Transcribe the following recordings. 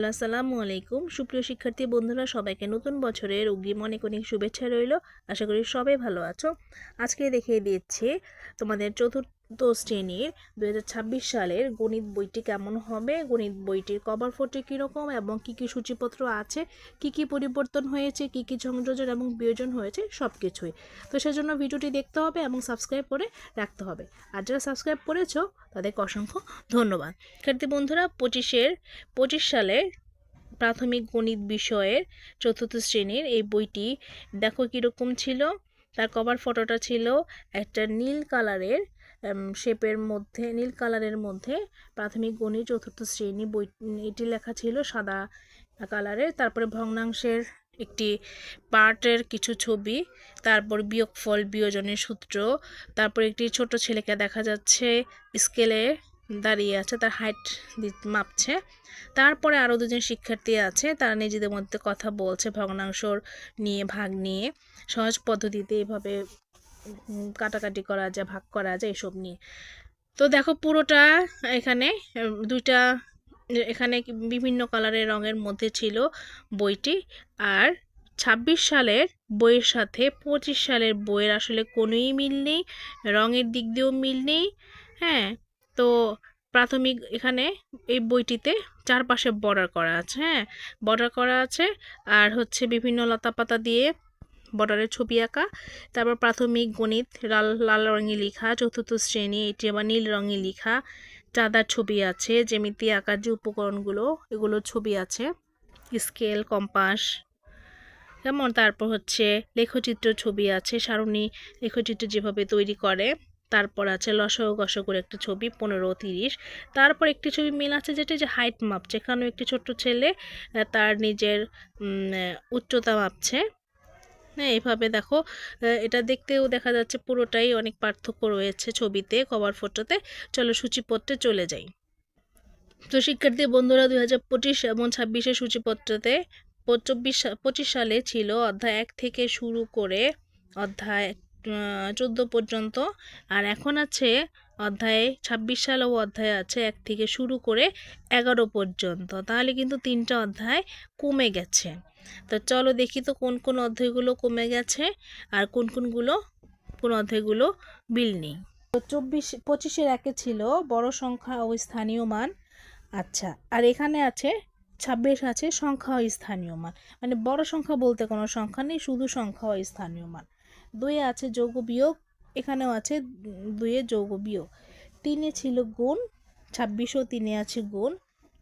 আসসালামু আলাইকুম। সুপ্রিয় শিক্ষার্থী বন্ধুরা, সবাইকে নতুন বছরের অগ্রিম অনেক অনেক শুভেচ্ছা রইল। আশা করি সবাই ভালো আছো। আজকে দেখিয়ে দিচ্ছি তোমাদের চতুর্থ শ্রেণির দু হাজার ছাব্বিশ সালের গণিত বইটি কেমন হবে? গণিত বইটির কভার ফটো কীরকম এবং কী কী সূচিপত্র আছে? কি কি পরিবর্তন হয়েছে? কি কি সংযোজন এবং বিয়োজন হয়েছে? সব কিছুই তো সেজন্য ভিডিওটি দেখতে হবে এবং সাবস্ক্রাইব করে রাখতে হবে। আর যারা সাবস্ক্রাইব করেছ, তাদেরকে অসংখ্য ধন্যবাদ। শিক্ষার্থী বন্ধুরা, পঁচিশের, পঁচিশ সালের প্রাথমিক গণিত বিষয়ের চতুর্থ শ্রেণির এই বইটি দেখো কীরকম ছিল? তার কভার ফটোটা ছিল একটা নীল কালারের শেপের মধ্যে, নীল কালারের মধ্যে প্রাথমিক গণিত চতুর্থ শ্রেণি বই, এটি লেখা ছিল সাদা কালারের তারপরে ভগ্নাংশের একটি পার্টের কিছু ছবি, তারপর বিয়োগফল বিয়োজনের সূত্র, তারপর একটি ছোট ছেলেকে দেখা যাচ্ছে স্কেলে দাঁড়িয়ে আছে, তার হাইট মাপছে। তারপরে আরও দুজন শিক্ষার্থী আছে, তারা নিজেদের মধ্যে কথা বলছে ভগ্নাংশর নিয়ে, ভাগ নিয়ে। সহজ পদ্ধতিতে এভাবে কাটাকাটি করা যায় ভাগ করা যায় এসব নিয়ে। তো দেখো পুরোটা এখানে দুইটা, এখানে বিভিন্ন কালারের রঙের মধ্যে ছিল বইটি। আর ছাব্বিশ সালের বইয়ের সাথে পঁচিশ সালের বইয়ের আসলে কোনোই মিল নেই, রঙের দিক দিয়েও মিল নেই হ্যাঁ। তো প্রাথমিক এখানে এই বইটিতে চারপাশে বর্ডার করা আছে হ্যাঁ। বর্ডার করা আছে, আর হচ্ছে বিভিন্ন লতাপাতা দিয়ে বর্ডারের ছবি আঁকা, তারপর প্রাথমিক গণিত, লাল লাল রঙে লেখা, চতুর্থ শ্রেণি, এটি আবার নীল রঙে লেখা, চাঁদার ছবি আছে, জ্যামিতি আঁকার যে উপকরণগুলো, এগুলো ছবি আছে, স্কেল, কম্পাস যেমন তারপর হচ্ছে লেখচিত্র ছবি আছে, সারণী লেখচিত্র যেভাবে তৈরি করে, তারপর আছে লসও গসকের একটা ছবি, পনেরো, তিরিশ, তারপর একটি ছবি মিল আছে যেটা যে হাইট মাপ যেখানেও একটি ছোট্ট ছেলে তার নিজের উচ্চতা মাপছে হ্যাঁ এভাবে দেখো এটা দেখতেও দেখা যাচ্ছে পুরোটাই অনেক পার্থক্য রয়েছে ছবিতে কভার ফটোতে চলো সূচিপত্রে চলে যাই। তো শিক্ষার্থী বন্ধুরা দুই হাজার পঁচিশ এবং ছাব্বিশের সূচিপত্রতে চব্বিশ পঁচিশ সালে ছিল অধ্যায় এক থেকে শুরু করে অধ্যায় চোদ্দ পর্যন্ত। আর এখন আছে অধ্যায় ছাব্বিশ সালেও অধ্যায় আছে এক থেকে শুরু করে এগারো পর্যন্ত। তাহলে কিন্তু তিনটা অধ্যায় কমে গেছে। তো চলো দেখি তো কোন কোন অধ্যায়গুলো কমে গেছে আর কোন কোনগুলো, কোন অধ্যায়গুলো বিল নেই। তো চব্বিশ, পঁচিশের একে ছিল বড় সংখ্যা ও স্থানীয় মান। আচ্ছা আর এখানে আছে, ছাব্বিশ আছে সংখ্যা ও স্থানীয় মান। মানে বড় সংখ্যা বলতে কোনো সংখ্যা নেই, শুধু সংখ্যা ও স্থানীয় মান। দুই আছে যৌগ বিয়োগ এখানেও আছে দুয়ে যৌগ বিয়োগ। তিনে ছিল গুণ, ছাব্বিশও তিনে আছে গুণ,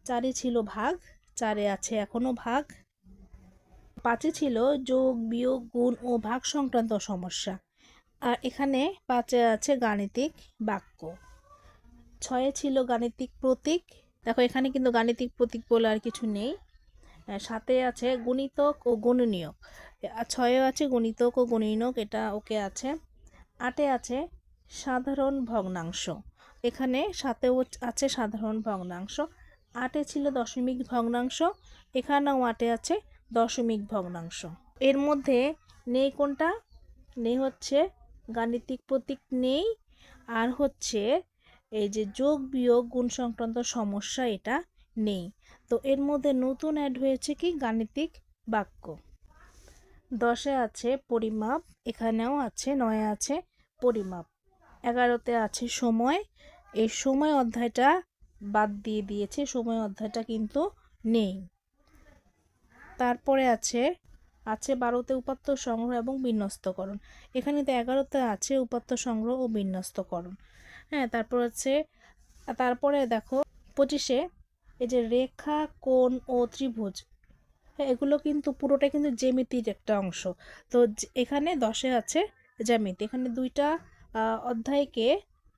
চারে ছিল ভাগ, চারে আছে এখনও ভাগ। পাঁচে ছিল যোগ বিয়োগ, গুণ ও ভাগ সংক্রান্ত সমস্যা। আর এখানে পাঁচে আছে গাণিতিক বাক্য। ছয়ে ছিল গাণিতিক প্রতীক। দেখো, এখানে কিন্তু গাণিতিক প্রতীক বলে আর কিছু নেই। সাতে আছে গুণিতক ও গুণনীয়ক। ছয়ে আছে গুণিতক ও গুণনীয়ক, এটা ওকে আছে। আটে আছে সাধারণ ভগ্নাংশ। এখানে সাতেও আছে সাধারণ ভগ্নাংশ। আটে ছিল দশমিক ভগ্নাংশ, এখানেও আটে আছে দশমিক ভগ্নাংশ। এর মধ্যে নেই কোনটা? নেই হচ্ছে গাণিতিক প্রতীক নেই, আর হচ্ছে এই যে যোগ বিয়োগ গুণ সংক্রান্ত সমস্যা এটা নেই। তো এর মধ্যে নতুন অ্যাড হয়েছে কি? গাণিতিক বাক্য। দশে আছে পরিমাপ, এখানেও আছে, নয়ে আছে পরিমাপ। এগারোতে আছে সময়, এই সময় অধ্যায়টা বাদ দিয়ে দিয়েছে, সময় অধ্যায়টা কিন্তু নেই। তারপরে আছে আছে বারোতে উপাত্ত সংগ্রহ এবং বিন্যস্তকরণ। এখানে তো এগারোতে আছে উপাত্ত সংগ্রহ ও বিন্যস্তকরণ। হ্যাঁ তারপর আছে, তারপরে দেখো, পঁচিশে, এই যে রেখা, কোণ ও ত্রিভুজ এগুলো কিন্তু পুরোটাই কিন্তু জ্যামিতির একটা অংশ। তো এখানে দশে আছে জ্যামিতি। এখানে দুইটা অধ্যায়কে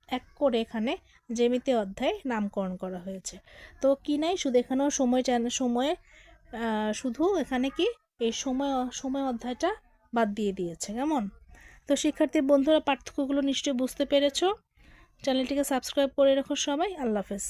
এক করে এখানে জ্যামিতি অধ্যায় নামকরণ করা হয়েছে। তো কি নাই, শুধু এখানেও সময় সময়ে শুধু এখানে কি এই সময় সময় অধ্যায়টা বাদ দিয়ে দিয়েছে, কেমন? তো শিক্ষার্থী বন্ধুরা, পার্থক্যগুলো নিশ্চয়ই বুঝতে পেরেছ। চ্যানেলটিকে সাবস্ক্রাইব করে রাখো সবাই। আল্লাহ হাফেজ।